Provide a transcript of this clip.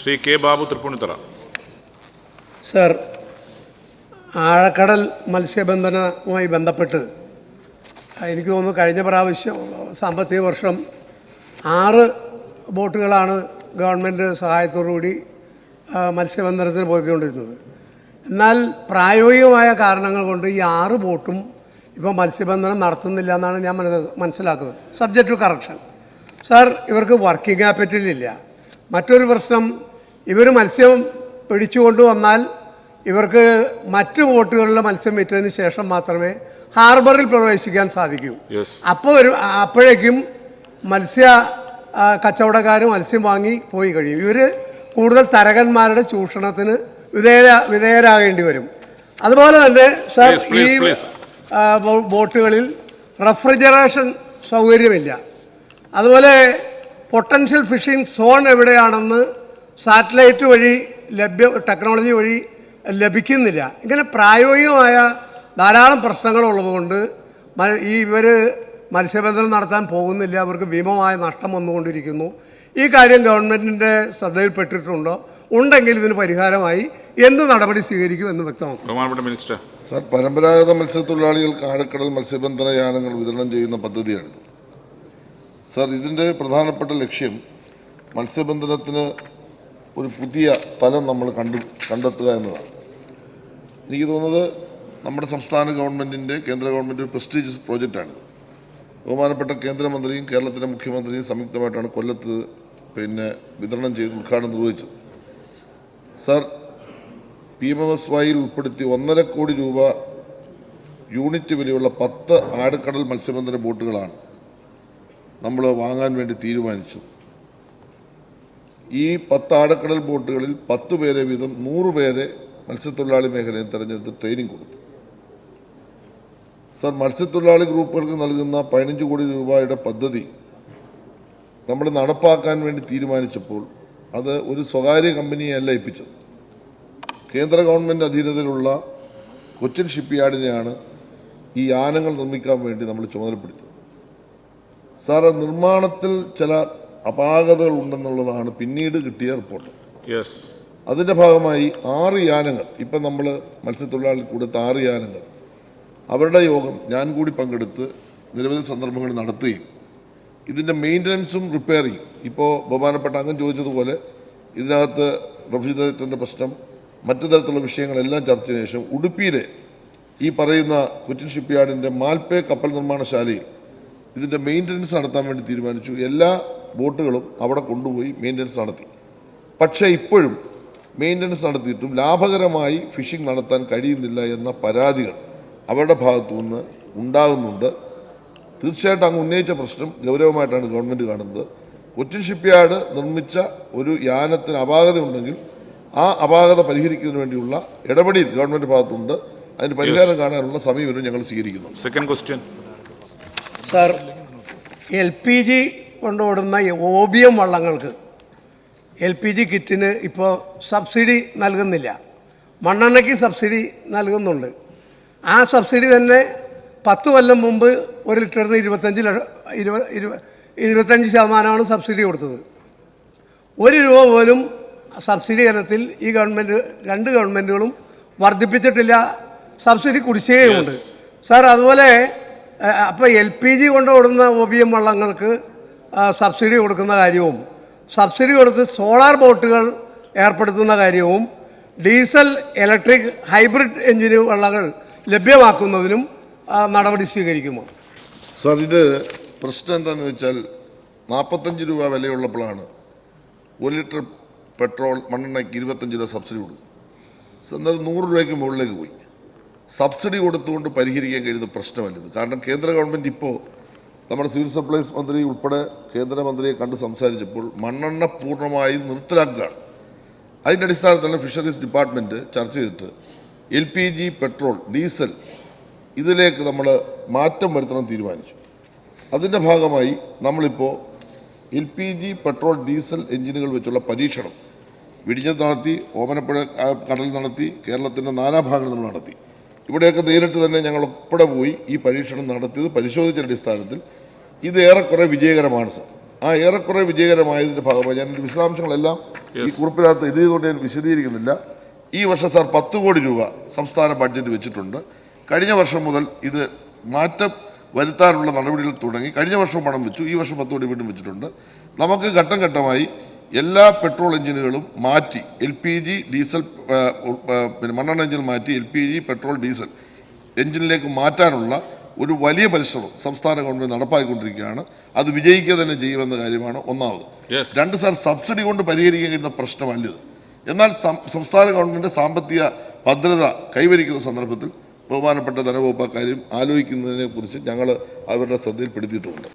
Shri K Babu Thrippunithura. Sir ആഴക്കടൽ മത്സ്യബന്ധനവുമായി ബന്ധപ്പെട്ട് എനിക്ക് തോന്നുന്നു കഴിഞ്ഞ പ്രാവശ്യം സാമ്പത്തിക വർഷം ആറ് ബോട്ടുകളാണ് ഗവൺമെന്റ് സഹായത്തോടുകൂടി കൂടി മത്സ്യബന്ധനത്തിന് പോയിക്കൊണ്ടിരുന്നത്. എന്നാൽ പ്രായോഗികമായ കാരണങ്ങൾ കൊണ്ട് ഈ ആറ് ബോട്ടും ഇപ്പോൾ മത്സ്യബന്ധനം നടത്തുന്നില്ല എന്നാണ് ഞാൻ മനസ്സിലാക്കുന്നത്. സബ്ജക്റ്റ് ടു കറക്ഷൻ സാർ ഇവർക്ക് വർക്കിംഗ് ക്യാപിറ്റൽ ഇല്ല. മറ്റൊരു പ്രശ്നം ഇവർ മത്സ്യം പിടിച്ചു കൊണ്ടുവന്നാൽ ഇവർക്ക് മറ്റ് ബോട്ടുകളിലെ മത്സ്യം വിറ്റതിന് ശേഷം മാത്രമേ ഹാർബറിൽ പ്രവേശിക്കാൻ സാധിക്കൂ. അപ്പോൾ ഒരു അപ്പോഴേക്കും മത്സ്യ കച്ചവടക്കാർ മത്സ്യം വാങ്ങി പോയി കഴിയും. ഇവർ കൂടുതൽ തരകന്മാരുടെ ചൂഷണത്തിന് വിധേയ വിധേയരാകേണ്ടി വരും. അതുപോലെ തന്നെ സാർ ഈ. ബോട്ടുകളിൽ റെഫ്രിജറേഷൻ സൗകര്യമില്ല. അതുപോലെ പൊട്ടൻഷ്യൽ ഫിഷിംഗ് സോൺ എവിടെയാണെന്ന് സാറ്റലൈറ്റ് വഴി ലഭ്യ ടെക്നോളജി വഴി ലഭിക്കുന്നില്ല. ഇങ്ങനെ പ്രായോഗികമായ ധാരാളം പ്രശ്നങ്ങളുള്ളതുകൊണ്ട് മ- ഈ ഇവർ മത്സ്യബന്ധനം നടത്താൻ പോകുന്നില്ല. അവർക്ക് ഭീമമായ നഷ്ടം വന്നുകൊണ്ടിരിക്കുന്നു. ഈ കാര്യം ഗവൺമെന്റിന്റെ ശ്രദ്ധയിൽപ്പെട്ടിട്ടുണ്ടോ? ഉണ്ടെങ്കിൽ ഇതിന് പരിഹാരമായി എന്ത് നടപടി സ്വീകരിക്കും എന്ന് വ്യക്തമാക്കും സർ മിനിസ്റ്റർ. സർ പരമ്പരാഗത മത്സ്യത്തൊഴിലാളികൾക്ക് ആഴക്കടൽ മത്സ്യബന്ധന യാനങ്ങൾ വിതരണം ചെയ്യുന്ന പദ്ധതിയാണിത്. സാർ ഇതിന്റെ പ്രധാനപ്പെട്ട ലക്ഷ്യം മത്സ്യബന്ധനത്തിന് ഒരു പുതിയ തലം നമ്മൾ കണ്ടു കണ്ടെത്തുക എന്നതാണ്. എനിക്ക് തോന്നുന്നത് നമ്മുടെ സംസ്ഥാന ഗവൺമെന്റിന്റെ കേന്ദ്ര ഗവൺമെന്റ് ഒരു പ്രസ്റ്റീജിയസ് പ്രോജക്റ്റാണിത് ബഹുമാനപ്പെട്ട കേന്ദ്രമന്ത്രിയും കേരളത്തിലെ മുഖ്യമന്ത്രിയും സംയുക്തമായിട്ടാണ് കൊല്ലത്ത് പിന്നെ വിതരണം ചെയ്ത് ഉദ്ഘാടനം നിർവഹിച്ചത്. സാർ പി എം എസ് വൈയിൽ ഉൾപ്പെടുത്തി ഒന്നര കോടി രൂപ യൂണിറ്റ് വിലയുള്ള പത്ത് ആടക്കടൽ മത്സ്യബന്ധന ബോട്ടുകളാണ് നമ്മൾ വാങ്ങാൻ വേണ്ടി തീരുമാനിച്ചു. ഈ പത്ത് ആഴക്കടൽ ബോട്ടുകളിൽ പത്ത് പേരെ വീതം നൂറ് പേരെ മത്സ്യത്തൊഴിലാളി മേഖലയിൽ തെരഞ്ഞെടുത്ത് ട്രെയിനിങ് കൊടുത്തു. സർ മത്സ്യത്തൊഴിലാളി ഗ്രൂപ്പുകൾക്ക് നൽകുന്ന പതിനഞ്ച് കോടി രൂപയുടെ പദ്ധതി നമ്മൾ നടപ്പാക്കാൻ വേണ്ടി തീരുമാനിച്ചപ്പോൾ അത് ഒരു സ്വകാര്യ കമ്പനിയല്ല ഏൽപ്പിച്ചത്. കേന്ദ്ര ഗവൺമെന്റ് അധീനതയിലുള്ള കൊച്ചിൻ ഷിപ്പ്യാർഡിനെയാണ് ഈ യാനങ്ങൾ നിർമ്മിക്കാൻ വേണ്ടി നമ്മൾ ചുമതലപ്പെടുത്തിയത്. സാർ നിർമ്മാണത്തിൽ ചില അപാകതകൾ ഉണ്ടെന്നുള്ളതാണ് പിന്നീട് കിട്ടിയ റിപ്പോർട്ട്. യെസ് അതിന്റെ ഭാഗമായി ആറ് യാനങ്ങൾ ഇപ്പം നമ്മൾ മത്സ്യത്തൊഴിലാളികൾ കൊടുത്ത ആറ് യാനങ്ങൾ അവരുടെ യോഗം ഞാൻ കൂടി പങ്കെടുത്ത് നിരവധി സന്ദർഭങ്ങൾ നടത്തുകയും ഇതിന്റെ മെയിന്റനൻസും റിപ്പയറിങ് ഇപ്പോൾ ബഹുമാനപ്പെട്ട അംഗം ചോദിച്ചതുപോലെ ഇതിനകത്ത് റെഫ്രിജറേറ്ററിന്റെ പ്രശ്നം മറ്റു തരത്തിലുള്ള വിഷയങ്ങളെല്ലാം ചർച്ചയ്ക്ക് ശേഷം ഉടുപ്പിയിലെ ഈ പറയുന്ന കൊച്ചിൻ ഷിപ്പ്യാർഡിന്റെ മാൽപ്പേ കപ്പൽ നിർമ്മാണശാലയിൽ ഇതിന്റെ മെയിന്റനൻസ് നടത്താൻ വേണ്ടി തീരുമാനിച്ചു. എല്ലാ ബോട്ടുകളും അവിടെ കൊണ്ടുപോയി മെയിന്റനൻസ് നടത്തി. പക്ഷേ ഇപ്പോഴും മെയിന്റനൻസ് നടത്തിയിട്ടും ലാഭകരമായി ഫിഷിംഗ് നടത്താൻ കഴിയുന്നില്ല എന്ന പരാതികൾ അവരുടെ ഭാഗത്തു നിന്ന് ഉണ്ടാകുന്നുണ്ട്. തീർച്ചയായിട്ടും അങ്ങ് ഉന്നയിച്ച പ്രശ്നം ഗൗരവമായിട്ടാണ് ഗവൺമെന്റ് കാണുന്നത്. കൊച്ചിൻ ഷിപ്പ്യാർഡ് നിർമ്മിച്ച ഒരു യാനത്തിന് അപാകത ഉണ്ടെങ്കിൽ ആ അപാകത പരിഹരിക്കുന്നതിന് വേണ്ടിയുള്ള ഇടപെടൽ ഗവൺമെന്റ് ഭാഗത്തുണ്ട്. അതിന് പരിഹാരം കാണാനുള്ള സമീപനം ഞങ്ങൾ സ്വീകരിക്കുന്നു. Second question sir L P G കൊണ്ടോടുന്ന ഓബിയം വള്ളങ്ങൾക്ക് എൽ പി ജി കിറ്റിന് ഇപ്പോൾ സബ്സിഡി നൽകുന്നില്ല. മണ്ണെണ്ണയ്ക്ക് സബ്സിഡി നൽകുന്നുണ്ട്. ആ സബ്സിഡി തന്നെ പത്ത് കൊല്ലം മുമ്പ് ഒരു ലിറ്ററിന് ഇരുപത്തഞ്ച് ഇരുപത് ഇരുപത്തഞ്ച് ശതമാനമാണ് സബ്സിഡി കൊടുത്തത്. ഒരു രൂപ പോലും സബ്സിഡി ഇനത്തിൽ ഈ ഗവൺമെന്റ് രണ്ട് ഗവൺമെന്റുകളും വർദ്ധിപ്പിച്ചിട്ടില്ല. സബ്സിഡി കുടിശ്ശികയുമുണ്ട് സാർ അതുപോലെ അപ്പോൾ എൽ പി ജി കൊണ്ട് ഓടുന്ന ഒ ബി എം വള്ളങ്ങൾക്ക് സബ്സിഡി കൊടുക്കുന്ന കാര്യവും സബ്സിഡി കൊടുത്ത് സോളാർ ബോട്ടുകൾ ഏർപ്പെടുത്തുന്ന കാര്യവും ഡീസൽ ഇലക്ട്രിക് ഹൈബ്രിഡ് എഞ്ചിന് വള്ളങ്ങൾ ലഭ്യമാക്കുന്നതിനും നടപടി സ്വീകരിക്കുമോ? സാർ ഇത് പ്രശ്നം എന്താണെന്ന് വെച്ചാൽ നാൽപ്പത്തഞ്ച് രൂപ വിലയുള്ളപ്പോഴാണ് ഒരു ലിറ്റർ പെട്രോൾ മണ്ണെണ്ണയ്ക്ക് ഇരുപത്തഞ്ച് രൂപ സബ്സിഡി കൊടുക്കും സാർ നൂറ് രൂപയ്ക്ക് മുകളിലേക്ക് പോയി. സബ്സിഡി കൊടുത്തുകൊണ്ട് പരിഹരിക്കാൻ കഴിയുന്ന പ്രശ്നമല്ല ഇത്. കാരണം കേന്ദ്ര ഗവൺമെന്റ് ഇപ്പോൾ നമ്മുടെ സിവിൽ സപ്ലൈസ് മന്ത്രി ഉൾപ്പെടെ കേന്ദ്രമന്ത്രിയെ കണ്ട് സംസാരിച്ചപ്പോൾ മണ്ണെണ്ണ പൂർണമായും നിർത്തലാക്കുകയാണ്. അതിന്റെ അടിസ്ഥാനത്തിൽ ഫിഷറീസ് ഡിപ്പാർട്ട്മെന്റ് ചർച്ച ചെയ്തിട്ട് L P G petrol diesel ഇതിലേക്ക് നമ്മൾ മാറ്റം വരുത്തണം തീരുമാനിച്ചു. അതിന്റെ ഭാഗമായി നമ്മളിപ്പോൾ L P G petrol diesel എഞ്ചിനുകൾ വെച്ചുള്ള പരീക്ഷണം വിഴിഞ്ഞത്ത് നടത്തി ഓമനപ്പുഴ കടൽ നടത്തി കേരളത്തിന്റെ നാനാഭാഗങ്ങളിൽ നമ്മൾ നടത്തി. ഇവിടെയൊക്കെ നേരിട്ട് തന്നെ ഞങ്ങൾ ഉൾപ്പെടെ പോയി ഈ പരീക്ഷണം നടത്തിയത് പരിശോധിച്ച അടിസ്ഥാനത്തിൽ. ഇത് ഏറെക്കുറെ വിജയകരമാണ് സർ. ആ ഏറെക്കുറെ വിജയകരമായതിന്റെ ഭാഗമായി ഞാൻ വിശദാംശങ്ങളെല്ലാം ഈ കുറിപ്പിനകത്ത് എഴുതിയതുകൊണ്ട് ഞാൻ വിശദീകരിക്കുന്നില്ല. ഈ വർഷം സാർ പത്ത് കോടി രൂപ സംസ്ഥാന ബഡ്ജറ്റ് വെച്ചിട്ടുണ്ട്. കഴിഞ്ഞ വർഷം മുതൽ ഇത് മാറ്റം വരുത്താനുള്ള നടപടികൾ തുടങ്ങി. കഴിഞ്ഞ വർഷം പണം വെച്ചു ഈ വർഷം പത്ത് കോടി വീണ്ടും വെച്ചിട്ടുണ്ട്. നമുക്ക് ഘട്ടം ഘട്ടമായി എല്ലാ പെട്രോൾ എഞ്ചിനുകളും മാറ്റി എൽ പി ജി ഡീസൽ പിന്നെ മണ്ണെണ്ണ എഞ്ചിൻ മാറ്റി L P G petrol diesel എഞ്ചിനിലേക്ക് മാറ്റാനുള്ള ഒരു വലിയ പരിശ്രമം സംസ്ഥാന ഗവൺമെന്റ് നടപ്പാക്കിക്കൊണ്ടിരിക്കുകയാണ് അത് വിജയിക്കുക തന്നെ ചെയ്യുമെന്ന കാര്യമാണ് ഒന്നാമത്. രണ്ട് സാർ സബ്സിഡി കൊണ്ട് പരിഹരിക്കാൻ കഴിയുന്ന പ്രശ്നമല്ലിത്. എന്നാൽ സംസ്ഥാന ഗവൺമെന്റ് സാമ്പത്തിക ഭദ്രത കൈവരിക്കുന്ന സന്ദർഭത്തിൽ ബഹുമാനപ്പെട്ട ധനവകുപ്പ് കാര്യം ആലോചിക്കുന്നതിനെ കുറിച്ച് ഞങ്ങൾ അവരുടെ ശ്രദ്ധയിൽപ്പെടുത്തിയിട്ടുമുണ്ട്